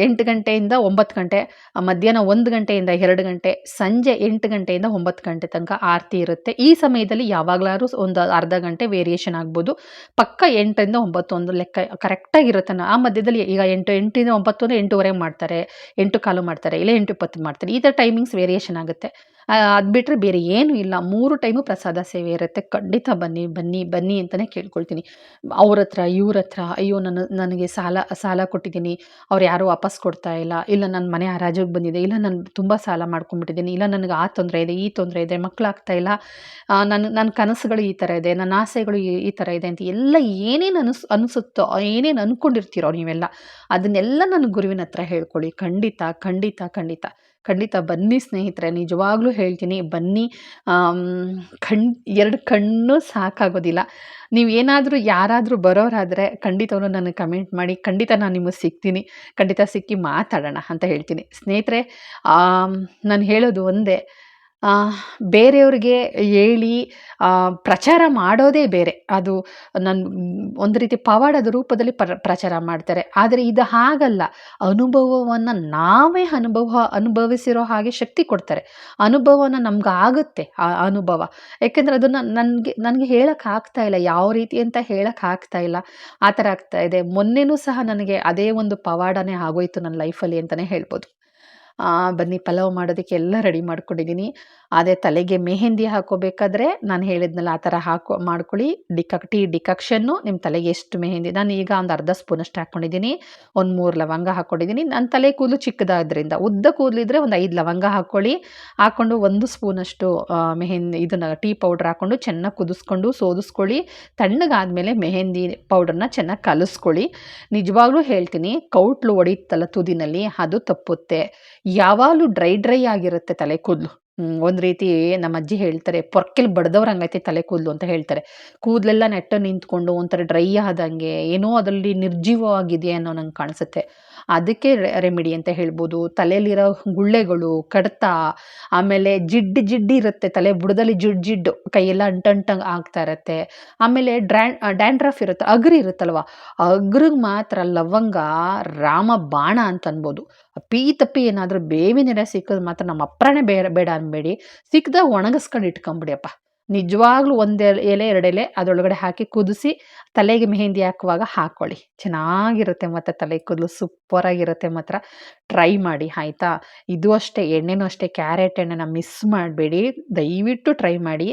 ಎಂಟು ಗಂಟೆಯಿಂದ ಒಂಬತ್ತು ಗಂಟೆ ಮಧ್ಯಾಹ್ನ ಒಂದು ಗಂಟೆಯಿಂದ ಎರಡು ಗಂಟೆ, ಸಂಜೆ ಎಂಟು ಗಂಟೆಯಿಂದ ಒಂಬತ್ತು ಗಂಟೆ ತನಕ ಆರತಿ ಇರುತ್ತೆ. ಈ ಸಮಯದಲ್ಲಿ ಯಾವಾಗಲಾದ್ರೂ ಒಂದು ಅರ್ಧ ಗಂಟೆ ವೇರಿಯೇಷನ್ ಆಗ್ಬೋದು. ಪಕ್ಕ ಎಂಟರಿಂದ ಒಂಬತ್ತು ಒಂದು ಲೆಕ್ಕ ಕರೆಕ್ಟಾಗಿರುತ್ತೆ ಆ ಮಧ್ಯದಲ್ಲಿ ಈಗ ಎಂಟು ಎಂಟರಿಂದ ಒಂಬತ್ತು ಅಂದರೆ ಎಂಟೂವರೆಗೆ ಮಾಡ್ತಾರೆ, ಎಂಟು ಕಾಲು ಮಾಡ್ತಾರೆ, ಇಲ್ಲ ಎಂಟು ಇಪ್ಪತ್ತು ಮಾಡ್ತಾರೆ. ಈ ಥರ ಟೈಮಿಂಗ್ಸ್ ವೇರಿಯೇಷನ್ ಆಗುತ್ತೆ. ಅದು ಬಿಟ್ಟರೆ ಬೇರೆ ಏನೂ ಇಲ್ಲ. ಮೂರು ಟೈಮು ಪ್ರಸಾದ ಸೇವೆ ಇರುತ್ತೆ. ಖಂಡಿತ ಬನ್ನಿ ಬನ್ನಿ ಬನ್ನಿ ಅಂತಲೇ ಕೇಳ್ಕೊಳ್ತೀನಿ. ಅವ್ರ ಹತ್ರ, ಇವ್ರ ಹತ್ರ, ಅಯ್ಯೋ, ನನ್ನ, ನನಗೆ ಸಾಲ ಸಾಲ ಕೊಟ್ಟಿದ್ದೀನಿ. ಅವ್ರು ಯಾರೂ ವಾಪಸ್ ಕೊಡ್ತಾ ಇಲ್ಲ. ಇಲ್ಲ ನನ್ನ ಮನೆ ಹರಾಜಿಗೆ ಬಂದಿದೆ. ಇಲ್ಲ, ನಾನು ತುಂಬ ಸಾಲ ಮಾಡ್ಕೊಂಡ್ಬಿಟ್ಟಿದ್ದೀನಿ. ಇಲ್ಲ, ನನಗೆ ಆ ತೊಂದರೆ ಇದೆ, ಈ ತೊಂದರೆ ಇದೆ ಮಕ್ಕಳಾಗ್ತಾ ಇಲ್ಲ. ನನ್ನ ನನ್ನ ಕನಸುಗಳು ಈ ಥರ ಇದೆ, ನನ್ನ ಆಸೆಗಳು ಈ ಥರ ಇದೆ ಅಂತ ಎಲ್ಲ ಏನೇನು ಅನಿಸ್, ಅನಿಸುತ್ತೋ, ಏನೇನು ಅಂದ್ಕೊಂಡಿರ್ತೀರೋ ನೀವೆಲ್ಲ, ಅದನ್ನೆಲ್ಲ ನನ್ನ ಗುರುವಿನ ಹತ್ರ ಹೇಳ್ಕೊಳ್ಳಿ. ಖಂಡಿತ ಖಂಡಿತ ಖಂಡಿತ. ಖಂಡಿತ ಬನ್ನಿ ಸ್ನೇಹಿತರೆ, ನಿಜವಾಗ್ಲೂ ಹೇಳ್ತೀನಿ ಬನ್ನಿ. ಕಣ್ ಎರಡು ಕಣ್ಣು ಸಾಕಾಗೋದಿಲ್ಲ. ನೀವು ಏನಾದರೂ ಯಾರಾದರೂ ಬರೋರಾದರೆ ಖಂಡಿತವೂ ನನಗೆ ಕಮೆಂಟ್ ಮಾಡಿ, ಖಂಡಿತ ನಾನು ನಿಮಗೆ ಸಿಗ್ತೀನಿ, ಖಂಡಿತ ಸಿಕ್ಕಿ ಮಾತಾಡೋಣ ಅಂತ ಹೇಳ್ತೀನಿ. ಸ್ನೇಹಿತರೆ ನಾನು ಹೇಳೋದು ಒಂದೇ ಬೇರೆಯವ್ರಿಗೆ ಹೇಳಿ ಪ್ರಚಾರ ಮಾಡೋದೇ ಬೇರೆ. ಅದು ನನ್ನ ಒಂದು ರೀತಿ ಪವಾಡದ ರೂಪದಲ್ಲಿ ಪ್ರ, ಪ್ರಚಾರ ಮಾಡ್ತಾರೆ. ಆದರೆ ಇದು ಹಾಗಲ್ಲ. ಅನುಭವವನ್ನು ನಾವೇ ಅನುಭವ, ಅನುಭವಿಸಿರೋ ಹಾಗೆ ಶಕ್ತಿ ಕೊಡ್ತಾರೆ. ಅನುಭವನ ನಮ್ಗೆ ಆಗುತ್ತೆ ಆ ಅನುಭವ. ಯಾಕೆಂದರೆ ಅದನ್ನು ನನಗೆ ನನಗೆ ಹೇಳಕ್ಕೆ ಆಗ್ತಾ ಇಲ್ಲ. ಯಾವ ರೀತಿ ಅಂತ ಹೇಳಕ್ಕೆ ಆಗ್ತಾ ಇಲ್ಲ. ಆ ಥರ ಆಗ್ತಾ ಇದೆ. ಮೊನ್ನೆನೂ ಸಹ ನನಗೆ ಅದೇ ಒಂದು ಪವಾಡನೇ ಆಗೋಯ್ತು ನನ್ನ ಲೈಫಲ್ಲಿ ಅಂತಲೇ ಹೇಳ್ಬೋದು. ಬನ್ನಿ ಪಲಾವ್ ಮಾಡೋದಕ್ಕೆ ಎಲ್ಲ ರೆಡಿ ಮಾಡ್ಕೊಂಡಿದ್ದೀನಿ ಅದೇ ತಲೆಗೆ ಮೆಹೆಂದಿ ಹಾಕೋಬೇಕಾದ್ರೆ ನಾನು ಹೇಳಿದ್ನಲ್ಲ ಆ ಥರ ಹಾಕೋ, ಮಾಡ್ಕೊಳ್ಳಿ. ಡಿಕಕ್, ಟೀ ಡಿಕಕ್ಷನ್ನು ನಿಮ್ಮ ತಲೆಗೆ ಎಷ್ಟು ಮೆಹೆಂದಿ, ನಾನು ಈಗ ಒಂದು ಅರ್ಧ ಸ್ಪೂನಷ್ಟು ಹಾಕ್ಕೊಂಡಿದ್ದೀನಿ ಒಂದು ಮೂರು ಲವಂಗ ಹಾಕ್ಕೊಂಡಿದ್ದೀನಿ ನನ್ನ ತಲೆ ಕೂದಲು ಚಿಕ್ಕದಾದ್ರಿಂದ, ಉದ್ದ ಕೂದಲಿದ್ರೆ ಒಂದು ಐದು ಲವಂಗ ಹಾಕ್ಕೊಳ್ಳಿ ಹಾಕ್ಕೊಂಡು ಒಂದು ಸ್ಪೂನಷ್ಟು ಮೆಹೆಂದಿ, ಇದನ್ನು ಟೀ ಪೌಡ್ರ್ ಹಾಕ್ಕೊಂಡು ಚೆನ್ನಾಗಿ ಕುದಿಸ್ಕೊಂಡು ಸೋದಿಸ್ಕೊಳ್ಳಿ. ತಣ್ಣಗಾದಮೇಲೆ ಮೆಹೆಂದಿ ಪೌಡ್ರನ್ನ ಚೆನ್ನಾಗಿ ಕಲಿಸ್ಕೊಳ್ಳಿ. ನಿಜವಾಗ್ಲೂ ಹೇಳ್ತೀನಿ, ಕೌಟ್ಲು ಒಡೆಯುತ್ತಲ್ಲ ತುದಿನಲ್ಲಿ, ಅದು ತಪ್ಪುತ್ತೆ. ಯಾವಾಗಲೂ ಡ್ರೈ ಡ್ರೈ ಆಗಿರುತ್ತೆ ತಲೆ ಕೂದಲು. ಒಂದು ರೀತಿ ನಮ್ಮ ಅಜ್ಜಿ ಹೇಳ್ತಾರೆ, ಪೊರ್ಕೆಲ್ ಬಡ್ದವ್ರು ಹಂಗೈತಿ ತಲೆ ಕೂದಲು ಅಂತ ಹೇಳ್ತಾರೆ. ಕೂದಲೆಲ್ಲ ನೆಟ್ಟ ನಿಂತ್ಕೊಂಡು ಒಂಥರ ಡ್ರೈ ಆದಂಗೆ ಏನೋ ಅದರಲ್ಲಿ ನಿರ್ಜೀವವಾಗಿದೆ ಅನ್ನೋ ನಂಗೆ ಕಾಣಿಸುತ್ತೆ. ಅದಕ್ಕೆ ರೆಮಿಡಿ ಅಂತ ಹೇಳ್ಬೋದು. ತಲೆಯಲ್ಲಿರೋ ಗುಳ್ಳೆಗಳು, ಕಡತ, ಆಮೇಲೆ ಜಿಡ್ಡು ಜಿಡ್ಡು ಇರುತ್ತೆ. ತಲೆ ಬುಡದಲ್ಲಿ ಜಿಡ್ ಜಿಡ್ಡು ಕೈಯೆಲ್ಲ ಅಂಟಂಟಂಗೆ ಆಗ್ತಾ ಇರುತ್ತೆ. ಆಮೇಲೆ ಡ್ರ್ಯಾನ್ ಡ್ಯಾಂಡ್ರಫ್ ಇರುತ್ತೆ. ಅಗ್ರಿ ಇರುತ್ತಲ್ವ? ಅಗ್ರಿಗೆ ಮಾತ್ರ ಲವಂಗ, ರಾಮ ಬಾಣ ಅಂತ ಅನ್ಬೋದು. ಅಪ್ಪಿ ತಪ್ಪಿ ಏನಾದರೂ ಬೇವಿನ ಸಿಕ್ಕಿದ್ರೆ ಮಾತ್ರ ನಮ್ಮ ಅಪ್ರಾಣೆ ಬೇಡ ಬೇಡ ಅನ್ಬೇಡಿ. ಸಿಕ್ಕದಾಗ ಒಣಗಿಸ್ಕೊಂಡು ಇಟ್ಕೊಂಬಿಡಿಯಪ್ಪ ನಿಜವಾಗ್ಲೂ ಒಂದು ಎಲೆ, ಎರಡು ಎಲೆ ಅದರೊಳಗಡೆ ಹಾಕಿ ಕುದಿಸಿ ತಲೆಗೆ ಮೆಹಂದಿ ಹಾಕುವಾಗ ಹಾಕ್ಕೊಳ್ಳಿ ಚೆನ್ನಾಗಿರುತ್ತೆ ಮತ್ತು ತಲೆ ಕೂದಲು, ಸೂಪರಾಗಿರುತ್ತೆ ಮಾತ್ರ. ಟ್ರೈ ಮಾಡಿ, ಆಯಿತಾ? ಇದು ಅಷ್ಟೇ, ಎಣ್ಣೆನೂ ಅಷ್ಟೇ, ಕ್ಯಾರೆಟ್ ಎಣ್ಣೆನ ಮಿಸ್ ಮಾಡಬೇಡಿ. ದಯವಿಟ್ಟು ಟ್ರೈ ಮಾಡಿ.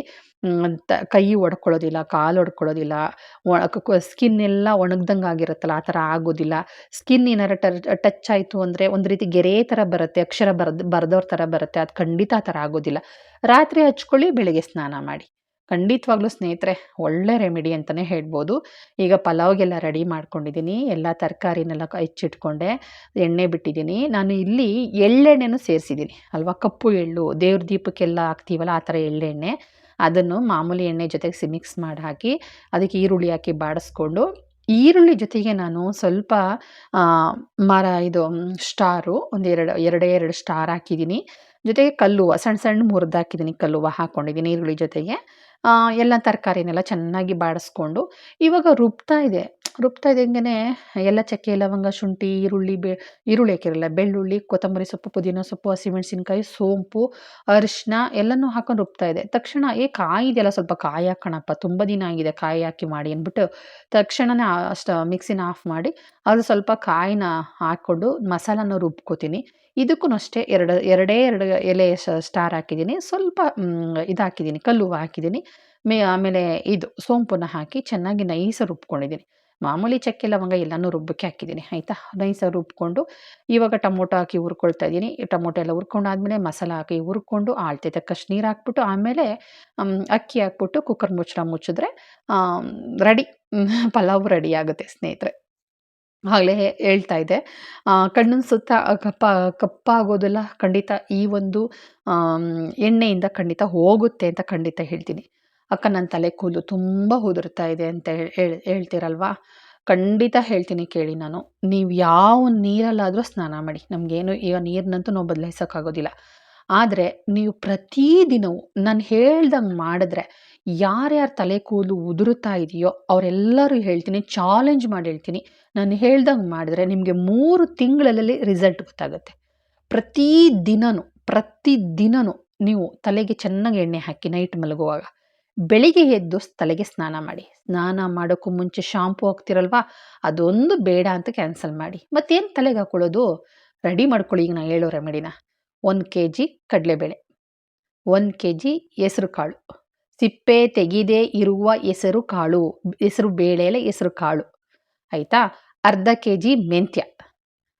ಕೈ ಒಡ್ಕೊಳ್ಳೋದಿಲ್ಲ, ಕಾಲು ಒಡ್ಕೊಳ್ಳೋದಿಲ್ಲ ಸ್ಕಿನ್ ಎಲ್ಲ ಒಣಗ್ದಂಗೆ ಆಗಿರುತ್ತಲ್ಲ, ಆ ಥರ ಆಗೋದಿಲ್ಲ. ಸ್ಕಿನ್ ಏನಾರು ಟಚ್ ಆಯಿತು ಅಂದರೆ ಒಂದು ರೀತಿ ಗೆರೆ ಥರ ಬರುತ್ತೆ, ಅಕ್ಷರ ಬರ್ದು ಬರೆದವ್ರ ಥರ ಬರುತ್ತೆ, ಅದು ಖಂಡಿತ ಆ ಥರ ಆಗೋದಿಲ್ಲ. ರಾತ್ರಿ ಹಚ್ಕೊಳ್ಳಿ, ಬೆಳಿಗ್ಗೆ ಸ್ನಾನ ಮಾಡಿ. ಖಂಡಿತವಾಗ್ಲೂ ಸ್ನೇಹಿತರೆ, ಒಳ್ಳೆ ರೆಮಿಡಿ ಅಂತಲೇ ಹೇಳ್ಬೋದು. ಈಗ ಪಲಾವ್ಗೆಲ್ಲ ರೆಡಿ ಮಾಡ್ಕೊಂಡಿದ್ದೀನಿ, ಎಲ್ಲ ತರಕಾರಿನೆಲ್ಲ ಹೆಚ್ಚಿಟ್ಕೊಂಡೆ, ಎಣ್ಣೆ ಬಿಟ್ಟಿದ್ದೀನಿ. ನಾನು ಇಲ್ಲಿ ಎಳ್ಳೆಣ್ಣೆನೂ ಸೇರಿಸಿದ್ದೀನಿ. ಅಲ್ವಾ? ಕಪ್ಪು ಎಳ್ಳು, ದೇವ್ರ ದೀಪಕ್ಕೆಲ್ಲ ಹಾಕ್ತೀವಲ್ಲ, ಆ ಥರ ಎಳ್ಳೆಣ್ಣೆ. ಅದನ್ನು ಮಾಮೂಲಿ ಎಣ್ಣೆ ಜೊತೆಗೆ ಮಿಕ್ಸ್ ಮಾಡಿ ಹಾಕಿ ಅದಕ್ಕೆ ಈರುಳ್ಳಿ ಹಾಕಿ ಬಾಡಿಸ್ಕೊಂಡು, ಈರುಳ್ಳಿ ಜೊತೆಗೆ ನಾನು ಸ್ವಲ್ಪ ಮರ ಇದು ಸ್ಟಾರು ಒಂದು ಎರಡು, ಎರಡೇ ಎರಡು ಸ್ಟಾರ್ ಹಾಕಿದ್ದೀನಿ. ಜೊತೆಗೆ ಕಲ್ಲುವ ಸಣ್ಣ ಸಣ್ಣ ಮುರಿದಾಕಿದ್ದೀನಿ ಕಲ್ಲುವ ಹಾಕ್ಕೊಂಡಿದ್ದೀನಿ ಈರುಳ್ಳಿ ಜೊತೆಗೆ. ಎಲ್ಲ ತರಕಾರಿನೆಲ್ಲ ಚೆನ್ನಾಗಿ ಬಾಡಿಸ್ಕೊಂಡು ಇವಾಗ ರುಬ್ತಾ ಇದೆ. ರುಬ್ತಾ ಇದ್ದಂಗೆ ಎಲ್ಲ ಚಕ್ಕೆ, ಲವಂಗ, ಶುಂಠಿ, ಈರುಳ್ಳಿ, ಬೆ, ಈರುಳ್ಳಿ ಹಾಕಿರಲ್ಲ, ಬೆಳ್ಳುಳ್ಳಿ, ಕೊತ್ತಂಬರಿ ಸೊಪ್ಪು, ಪುದೀನ ಸೊಪ್ಪು, ಹಸಿಮೆಣಸಿನ್ಕಾಯಿ, ಸೋಂಪು ಅರಿಶಿನ ಎಲ್ಲನೂ ಹಾಕೊಂಡು ರುಬ್ತಾ ಇದೆ. ತಕ್ಷಣ, ಏ ಕಾಯಿ ಇದೆಯಲ್ಲ ಸ್ವಲ್ಪ ಕಾಯಿ ಹಾಕೋಣಪ್ಪ, ತುಂಬ ದಿನ ಆಗಿದೆ ಕಾಯಿ ಹಾಕಿ ಮಾಡಿ ಅಂದ್ಬಿಟ್ಟು ತಕ್ಷಣನೇ ಅಷ್ಟು ಮಿಕ್ಸಿನ ಆಫ್ ಮಾಡಿ, ಅದು ಸ್ವಲ್ಪ ಕಾಯಿನ ಹಾಕ್ಕೊಂಡು ಮಸಾಲನ ರುಬ್ಕೋತೀನಿ. ಇದಕ್ಕೂ ಅಷ್ಟೇ ಎರಡು, ಎರಡೇ ಎರಡು ಎಲೆ ಸ್ಟಾರ್ ಹಾಕಿದ್ದೀನಿ. ಸ್ವಲ್ಪ ಇದು ಕಲ್ಲು ಹಾಕಿದ್ದೀನಿ. ಮೇ, ಆಮೇಲೆ ಇದು, ಸೋಂಪನ್ನು ಹಾಕಿ ಚೆನ್ನಾಗಿ ನೈಸ ರುಬ್ಕೊಂಡಿದ್ದೀನಿ ಮಾಮೂಲಿ ಚಕ್ಕೆ ಲವಂಗ ಎಲ್ಲನೂ ರುಬ್ಬಕ್ಕೆ ಹಾಕಿದ್ದೀನಿ, ಆಯಿತಾ? ನೈಸಾಗಿ ರುಬ್ಕೊಂಡು ಇವಾಗ ಟೊಮೊಟೊ ಹಾಕಿ ಹುರ್ಕೊಳ್ತಾ ಇದ್ದೀನಿ. ಟೊಮೊಟೊ ಎಲ್ಲ ಹುರ್ಕೊಂಡಾದ್ಮೇಲೆ ಮಸಾಲ ಹಾಕಿ ಹುರ್ಕೊಂಡು ಆಳ್ತೆ ತಕ್ಕಷ್ಟು ನೀರು ಹಾಕ್ಬಿಟ್ಟು, ಆಮೇಲೆ ಅಕ್ಕಿ ಹಾಕ್ಬಿಟ್ಟು ಕುಕ್ಕರ್ ಮುಚ್ಚಳ ಮುಚ್ಚಿದ್ರೆ ರೆಡಿ. ಪಲಾವ್ ರೆಡಿ ಆಗುತ್ತೆ ಸ್ನೇಹಿತರೆ. ಆಗಲೇ ಹೇಳ್ತಾ ಇದ್ದೆ. ಕಣ್ಣಿನ ಸುತ್ತ ಕಪ್ಪ, ಕಪ್ಪಾಗೋದೆಲ್ಲ ಖಂಡಿತ ಈ ಒಂದು ಎಣ್ಣೆಯಿಂದ ಖಂಡಿತ ಹೋಗುತ್ತೆ ಅಂತ ಖಂಡಿತ ಹೇಳ್ತೀನಿ. ಅಕ್ಕ ನನ್ನ ತಲೆ ಕೂದಲು ತುಂಬ ಉದುರ್ತಾ ಇದೆ ಅಂತ ಹೇಳಿ, ಹೇಳ್ತೀರಲ್ವಾ? ಖಂಡಿತ ಹೇಳ್ತೀನಿ ಕೇಳಿ ನಾನು. ನೀವು ಯಾವ ನೀರಲ್ಲಾದರೂ ಸ್ನಾನ ಮಾಡಿ. ನಮಗೇನು ಈಗ ನೀರಿನಂತೂ ನಾವು ಬದಲಾಯಿಸೋಕ್ಕಾಗೋದಿಲ್ಲ. ಆದರೆ ನೀವು ಪ್ರತಿದಿನವೂ ನಾನು ಹೇಳ್ದಂಗೆ ಮಾಡಿದ್ರೆ ಯಾರ್ಯಾರು ತಲೆ ಕೂದಲು ಉದುರುತ್ತಾ ಇದೆಯೋ ಅವರೆಲ್ಲರೂ ಹೇಳ್ತೀನಿ ಚಾಲೆಂಜ್ ಮಾಡಿ ಹೇಳ್ತೀನಿ. ನಾನು ಹೇಳ್ದಂಗೆ ಮಾಡಿದ್ರೆ ನಿಮಗೆ ಮೂರು ತಿಂಗಳಲ್ಲಿ ರಿಸಲ್ಟ್ ಗೊತ್ತಾಗುತ್ತೆ. ಪ್ರತಿ ದಿನವೂ ಪ್ರತಿ ದಿನವೂ ನೀವು ತಲೆಗೆ ಚೆನ್ನಾಗಿ ಎಣ್ಣೆ ಹಾಕಿ ನೈಟ್ ಮಲಗುವಾಗ ಬೆಳಿಗ್ಗೆ ಎದ್ದು ತಲೆಗೆ ಸ್ನಾನ ಮಾಡಿ. ಸ್ನಾನ ಮಾಡೋಕ್ಕೂ ಮುಂಚೆ ಶಾಂಪು ಹಾಕ್ತಿರಲ್ವಾ? ಅದೊಂದು ಬೇಡ ಅಂತ ಕ್ಯಾನ್ಸಲ್ ಮಾಡಿ. ಮತ್ತೇನು ತಲೆಗೆ ಹಾಕೊಳ್ಳೋದು? ರೆಡಿ ಮಾಡ್ಕೊಳ್ಳಿ ಈಗ ನಾನು ಹೇಳೋ ರೆಮಿಡಿನ ಒಂದು ಕೆ ಜಿ ಕಡಲೆಬೇಳೆ. ಒಂದು ಕೆ ಜಿ ಹೆಸ್ರು ಕಾಳು ಸಿಪ್ಪೆ ತೆಗೆದೇ ಇರುವ ಹೆಸರು ಕಾಳು, ಹೆಸರು ಬೇಳೆಲೆ ಹೆಸರು ಕಾಳು. ಆಯಿತಾ? ಅರ್ಧ ಕೆ ಜಿ ಮೆಂತ್ಯ,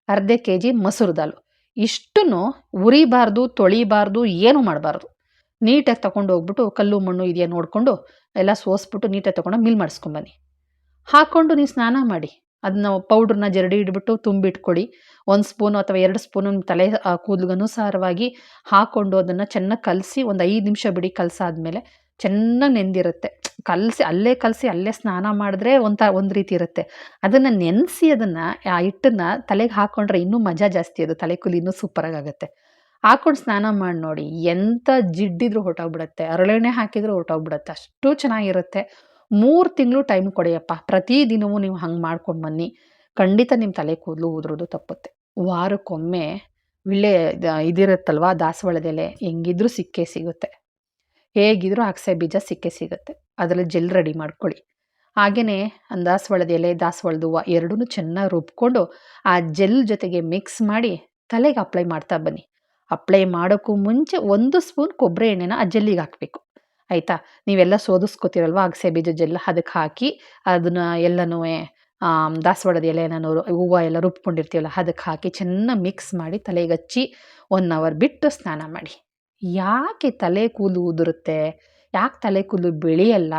ಅರ್ಧ ಕೆ ಜಿ ಮೊಸರು ದಾಲು. ಇಷ್ಟನ್ನು ಉರಿಬಾರ್ದು, ತೊಳಿಬಾರ್ದು, ಏನು ಮಾಡಬಾರ್ದು. ನೀಟಾಗಿ ತಗೊಂಡು ಹೋಗ್ಬಿಟ್ಟು ಕಲ್ಲು ಮಣ್ಣು ಇದೆಯಾ ನೋಡಿಕೊಂಡು ಎಲ್ಲ ಸೋಸ್ಬಿಟ್ಟು ನೀಟಾಗಿ ತೊಗೊಂಡು ಮಿಲ್ ಮಾಡಿಸ್ಕೊಂಬನ್ನಿ ಹಾಕ್ಕೊಂಡು ನೀವು ಸ್ನಾನ ಮಾಡಿ. ಅದನ್ನ ಪೌಡ್ರನ್ನ ಜರಡಿ ಇಟ್ಬಿಟ್ಟು ತುಂಬಿಟ್ಕೊಳ್ಳಿ. ಒಂದು ಸ್ಪೂನು ಅಥವಾ ಎರಡು ಸ್ಪೂನು ತಲೆ ಕೂದಲಿಗನುಸಾರವಾಗಿ ಹಾಕ್ಕೊಂಡು ಅದನ್ನು ಚೆನ್ನಾಗಿ ಕಲಸಿ ಒಂದು ಐದು ನಿಮಿಷ ಬಿಡಿ ಕಲಸಾದ್ಮೇಲೆ ಚೆನ್ನಾಗಿ ನೆಂದಿರುತ್ತೆ. ಕಲಸಿ, ಅಲ್ಲೇ ಕಲಸಿ, ಅಲ್ಲೇ ಸ್ನಾನ ಮಾಡಿದ್ರೆ ಒಂಥ ಒಂದು ರೀತಿ ಇರುತ್ತೆ. ಅದನ್ನು ನೆನೆಸಿ ಅದನ್ನು, ಆ ಹಿಟ್ಟನ್ನು ತಲೆಗೆ ಹಾಕ್ಕೊಂಡ್ರೆ ಇನ್ನೂ ಮಜಾ ಜಾಸ್ತಿ ಅದು. ತಲೆ ಕೂಲಿ ಇನ್ನೂ ಸೂಪರಾಗಿ ಆಗುತ್ತೆ ಹಾಕ್ಕೊಂಡು ಸ್ನಾನ ಮಾಡಿ ನೋಡಿ ಎಂಥ ಜಿಡ್ಡಿದ್ರು ಹೊಟ್ಟೋಗ್ಬಿಡುತ್ತೆ ಅರಳೆಣ್ಣೆ ಹಾಕಿದರೂ ಹೊಟ್ಟೋಗ್ಬಿಡುತ್ತೆ ಅಷ್ಟು ಚೆನ್ನಾಗಿರುತ್ತೆ. ಮೂರು ತಿಂಗಳು ಟೈಮ್ ಕೊಡಿಯಪ್ಪ. ಪ್ರತಿದಿನವೂ ನೀವು ಹಂಗೆ ಮಾಡ್ಕೊಂಡು ಬನ್ನಿ. ಖಂಡಿತ ನಿಮ್ಮ ತಲೆ ಕೂದಲು ಉದುರೋದು ತಪ್ಪುತ್ತೆ. ವಾರಕ್ಕೊಮ್ಮೆ, ವಿಳ್ಳೆ ಇದಿರುತ್ತಲ್ವಾ ದಾಸವಾಳದೆಲೆ ಹೆಂಗಿದ್ರೂ ಸಿಕ್ಕೇ ಸಿಗುತ್ತೆ. ಹೇಗಿದ್ರೂ ಅಗಸೆ ಬೀಜ ಸಿಕ್ಕೇ ಸಿಗುತ್ತೆ. ಅದರಲ್ಲಿ ಜೆಲ್ ರೆಡಿ ಮಾಡ್ಕೊಳ್ಳಿ. ಹಾಗೆಯೇ ದಾಸವಾಳದ ಎಲೆ, ದಾಸವಾಳದ ಹೂವು ಎರಡೂ ಚೆನ್ನಾಗಿ ರುಬ್ಕೊಂಡು ಆ ಜೆಲ್ ಜೊತೆಗೆ ಮಿಕ್ಸ್ ಮಾಡಿ ತಲೆಗೆ ಅಪ್ಲೈ ಮಾಡ್ತಾ ಬನ್ನಿ. ಅಪ್ಲೈ ಮಾಡೋಕ್ಕೂ ಮುಂಚೆ ಒಂದು ಸ್ಪೂನ್ ಕೊಬ್ಬರಿ ಎಣ್ಣೆನ ಆ ಜೆಲ್ಲಿಗೆ ಹಾಕಬೇಕು. ಆಯಿತಾ? ನೀವೆಲ್ಲ ಸೋದಿಸ್ಕೋತಿರಲ್ವ ಅಗಸೆ ಬೀಜ ಜೆಲ್? ಅದಕ್ಕೆ ಹಾಕಿ ಅದನ್ನು ಎಲ್ಲನೂ ದಾಸವಾಳದ ಎಲೆನ ಹೂವು ಎಲ್ಲ ರುಬ್ಕೊಂಡಿರ್ತೀವಲ್ಲ ಅದಕ್ಕೆ ಹಾಕಿ ಚೆನ್ನಾಗಿ ಮಿಕ್ಸ್ ಮಾಡಿ ತಲೆಗೆ ಹಚ್ಚಿ ಒನ್ ಅವರ್ ಬಿಟ್ಟು ಸ್ನಾನ ಮಾಡಿ. ಯಾಕೆ ತಲೆ ಕೂದಲು ಉದುರುತ್ತೆ? ಯಾಕೆ ತಲೆ ಕೂದಲು ಬೆಳೆಯಲ್ಲ?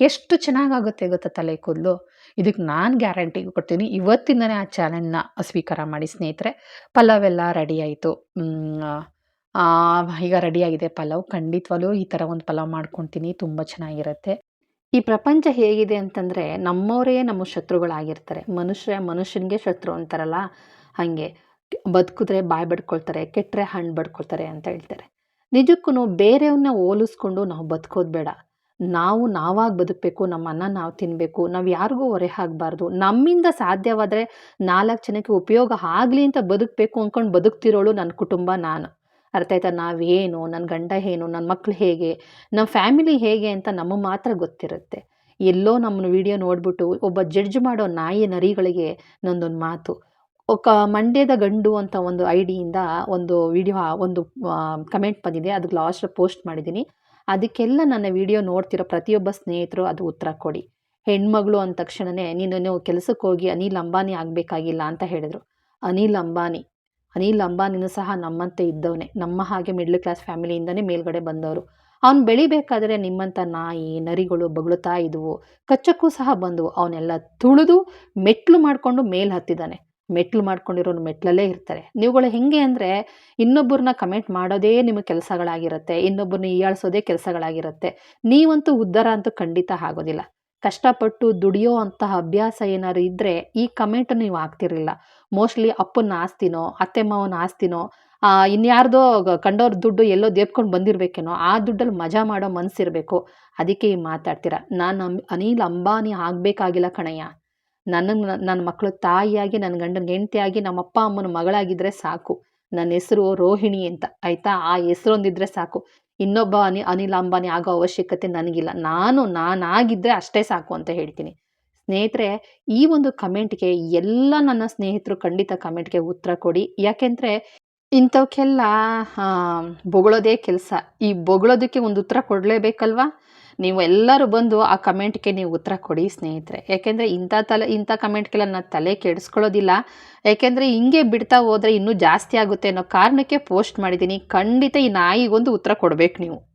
ಎಷ್ಟು ಚೆನ್ನಾಗಾಗುತ್ತೆ ಗೊತ್ತಾ ತಲೆ ಕೂದಲು? ಇದಕ್ಕೆ ನಾನು ಗ್ಯಾರಂಟಿ ಕೊಡ್ತೀನಿ. ಇವತ್ತಿಂದನೇ ಆ ಚಾಲೆಂಜ್ನ ಸ್ವೀಕಾರ ಮಾಡಿ ಸ್ನೇಹಿತರೆ ಪಲಾವ್ ಎಲ್ಲ ರೆಡಿ ಆಯಿತು ಈಗ ರೆಡಿಯಾಗಿದೆ ಪಲಾವ್. ಖಂಡಿತವಾಗ್ಲೂ ಈ ಥರ ಒಂದು ಪಲಾವ್ ಮಾಡ್ಕೊತೀನಿ. ತುಂಬ ಚೆನ್ನಾಗಿರುತ್ತೆ. ಈ ಪ್ರಪಂಚ ಹೇಗಿದೆ ಅಂತಂದರೆ, ನಮ್ಮವರೇ ನಮ್ಮ ಶತ್ರುಗಳಾಗಿರ್ತಾರೆ. ಮನುಷ್ಯ, ಮನುಷ್ಯನಿಗೆ ಶತ್ರು ಅಂತಾರಲ್ಲ, ಹಾಗೆ. ಬದುಕಿದ್ರೆ ಬಾಯಿ ಬಡ್ಕೊಳ್ತಾರೆ ಕೆಟ್ಟರೆ ಹಣ್ಣು ಬಡ್ಕೊಳ್ತಾರೆ ಅಂತ ಹೇಳ್ತಾರೆ. ನಿಜಕ್ಕೂ ಬೇರೆಯವ್ರನ್ನ ಹೋಲಿಸ್ಕೊಂಡು ನಾವು ಬದುಕೋದು ಬೇಡ. ನಾವು ನಾವಾಗಿ ಬದುಕಬೇಕು, ನಮ್ಮ ಅನ್ನ ನಾವು ತಿನ್ನಬೇಕು ನಾವು ಯಾರಿಗೂ ಹೊರೆ ಆಗಬಾರ್ದು. ನಮ್ಮಿಂದ ಸಾಧ್ಯವಾದರೆ ನಾಲ್ಕು ಜನಕ್ಕೆ ಉಪಯೋಗ ಆಗಲಿ ಅಂತ ಬದುಕಬೇಕು ಅಂದ್ಕೊಂಡು ಬದುಕ್ತಿರೋಳು ನನ್ನ ಕುಟುಂಬ ನಾನು. ಅರ್ಥ ಆಯ್ತಾ? ನಾವೇನು ನನ್ನ ಗಂಡ ಏನು ನನ್ನ ಮಕ್ಕಳು ಹೇಗೆ ನಮ್ಮ ಫ್ಯಾಮಿಲಿ ಹೇಗೆ ಅಂತ ನಮಗೆ ಮಾತ್ರ ಗೊತ್ತಿರುತ್ತೆ. ಎಲ್ಲೋ ನಮ್ಮನ್ನು ವಿಡಿಯೋ ನೋಡಿಬಿಟ್ಟು ಒಬ್ಬ ಜಡ್ಜ್ ಮಾಡೋ ನಾಯಿ ನರಿಗಳಿಗೆ ನಂದೊಂದು ಮಾತು. ಒಕ್ಕ ಮಂಡ್ಯದ ಗಂಡು ಅಂತ ಒಂದು ಐ ಡಿಯಿಂದ ಒಂದು ವಿಡಿಯೋ, ಒಂದು ಕಮೆಂಟ್ ಬಂದಿದೆ. ಅದಕ್ಕೆ ಲಾಸ್ಟ್ ಪೋಸ್ಟ್ ಮಾಡಿದ್ದೀನಿ. ಅದಕ್ಕೆಲ್ಲ ನನ್ನ ವಿಡಿಯೋ ನೋಡ್ತಿರೋ ಪ್ರತಿಯೊಬ್ಬ ಸ್ನೇಹಿತರು ಅದು ಉತ್ತರ ಕೊಡಿ. ಹೆಣ್ಮಗಳು ಅಂದ ತಕ್ಷಣವೇ ನೀನು ಕೆಲಸಕ್ಕೆ ಹೋಗಿ ಅನಿಲ್ ಅಂಬಾನಿ ಆಗಬೇಕಾಗಿಲ್ಲ ಅಂತ ಹೇಳಿದರು. ಅನಿಲ್ ಅಂಬಾನಿ, ಅನಿಲ್ ಅಂಬಾನಿನೂ ಸಹ ನಮ್ಮಂತೆ ಇದ್ದವನೇ. ನಮ್ಮ ಹಾಗೆ ಮಿಡ್ಲ್ ಕ್ಲಾಸ್ ಫ್ಯಾಮಿಲಿಯಿಂದನೇ ಮೇಲ್ಗಡೆ ಬಂದವರು. ಅವ್ನು ಬೆಳಿಬೇಕಾದ್ರೆ ನಿಮ್ಮಂಥ ನಾಯಿ, ನರಿಗಳು ಬಗಳುತ್ತಾ ಇದ್ವು. ಕಚ್ಚಕ್ಕೂ ಸಹ ಬಂದವು. ಅವನ್ನೆಲ್ಲ ತುಳಿದು ಮೆಟ್ಲು ಮಾಡಿಕೊಂಡು ಮೇಲೆ ಹತ್ತಿದ್ದಾನೆ. ಮೆಟ್ಲು ಮಾಡ್ಕೊಂಡಿರೋನು ಮೆಟ್ಲಲ್ಲೇ ಇರ್ತಾರೆ. ನೀವುಗಳು ಹೆಂಗೆ ಅಂದರೆ ಇನ್ನೊಬ್ಬರನ್ನ ಕಮೆಂಟ್ ಮಾಡೋದೇ ನಿಮ್ಮ ಕೆಲಸಗಳಾಗಿರುತ್ತೆ, ಇನ್ನೊಬ್ಬರನ್ನ ಈಯಾಳಿಸೋದೇ ಕೆಲಸಗಳಾಗಿರುತ್ತೆ. ನೀವಂತೂ ಉದ್ಧಾರ ಅಂತೂ ಖಂಡಿತ ಆಗೋದಿಲ್ಲ. ಕಷ್ಟಪಟ್ಟು ದುಡಿಯೋ ಅಂತಹ ಅಭ್ಯಾಸ ಏನಾದ್ರು ಇದ್ದರೆ ಈ ಕಮೆಂಟ್ ನೀವು ಆಗ್ತಿರಲಿಲ್ಲ ಮೋಸ್ಟ್ಲಿ ಅಪ್ಪನ ಆಸ್ತಿನೋ ಅತ್ತೆ ಮಾವನ ಆಸ್ತಿನೋ ಇನ್ಯಾರ್ದೋ ಕಂಡೋರ್ ದುಡ್ಡು ಎಲ್ಲೋ ದೇಪ್ಕೊಂಡು ಬಂದಿರಬೇಕೇನೋ, ಆ ದುಡ್ಡಲ್ಲಿ ಮಜಾ ಮಾಡೋ ಮನಸ್ಸಿರಬೇಕು ಅದಕ್ಕೆ ಈ ಮಾತಾಡ್ತೀರ? ನಾನು ಅನಿಲ್ ಅಂಬಾನಿ ಆಗಬೇಕಾಗಿಲ್ಲ ಕಣಯ್ಯ. ನನಗೆ ನನ್ನ ಮಕ್ಕಳು ತಾಯಿಯಾಗಿ, ನನ್ನ ಗಂಡನ ಹೆಂಡತಿಯಾಗಿ ನಮ್ಮ ಅಪ್ಪ ಅಮ್ಮನ ಮಗಳಾಗಿದ್ದರೆ ಸಾಕು. ನನ್ನ ಹೆಸರು ರೋಹಿಣಿ ಅಂತ, ಆಯಿತಾ? ಆ ಹೆಸರು ಒಂದಿದ್ರೆ ಸಾಕು. ಇನ್ನೊಬ್ಬ ಅನಿ, ಅನಿಲ್ ಅಂಬಾನಿ ಆಗೋ ಅವಶ್ಯಕತೆ ನನಗಿಲ್ಲ. ನಾನು ನಾನಾಗಿದ್ದರೆ ಅಷ್ಟೇ ಸಾಕು ಅಂತ ಹೇಳ್ತೀನಿ. ಸ್ನೇಹಿತರೆ, ಈ ಒಂದು ಕಮೆಂಟ್ಗೆ ಎಲ್ಲ ನನ್ನ ಸ್ನೇಹಿತರು ಖಂಡಿತ ಕಮೆಂಟ್ಗೆ ಉತ್ತರ ಕೊಡಿ. ಯಾಕೆಂದರೆ, ಇಂಥವಕ್ಕೆಲ್ಲ ಬೊಗಳೋದೇ ಕೆಲಸ. ಈ ಬೊಗಳೋದಕ್ಕೆ ಒಂದು ಉತ್ತರ ಕೊಡಲೇಬೇಕಲ್ವಾ? ನೀವು ಎಲ್ಲರೂ ಬಂದು ಆ ಕಮೆಂಟ್ಗೆ ನೀವು ಉತ್ತರ ಕೊಡಿ, ಸ್ನೇಹಿತರೆ. ಯಾಕೆಂದರೆ ಇಂಥ ತಲೆ, ಇಂಥ ಕಮೆಂಟ್ಗೆಲ್ಲ ನಾನು ತಲೆ ಕೆಡಿಸ್ಕೊಳ್ಳೋದಿಲ್ಲ. ಯಾಕೆಂದರೆ ಹಿಂಗೆ ಬಿಡ್ತಾ ಹೋದರೆ ಇನ್ನೂ ಜಾಸ್ತಿ ಆಗುತ್ತೆ ಅನ್ನೋ ಕಾರಣಕ್ಕೆ ಪೋಸ್ಟ್ ಮಾಡಿದ್ದೀನಿ. ಖಂಡಿತ ಈ ನಾಯಿಗೊಂದು ಉತ್ತರ ಕೊಡಬೇಕು ನೀವು.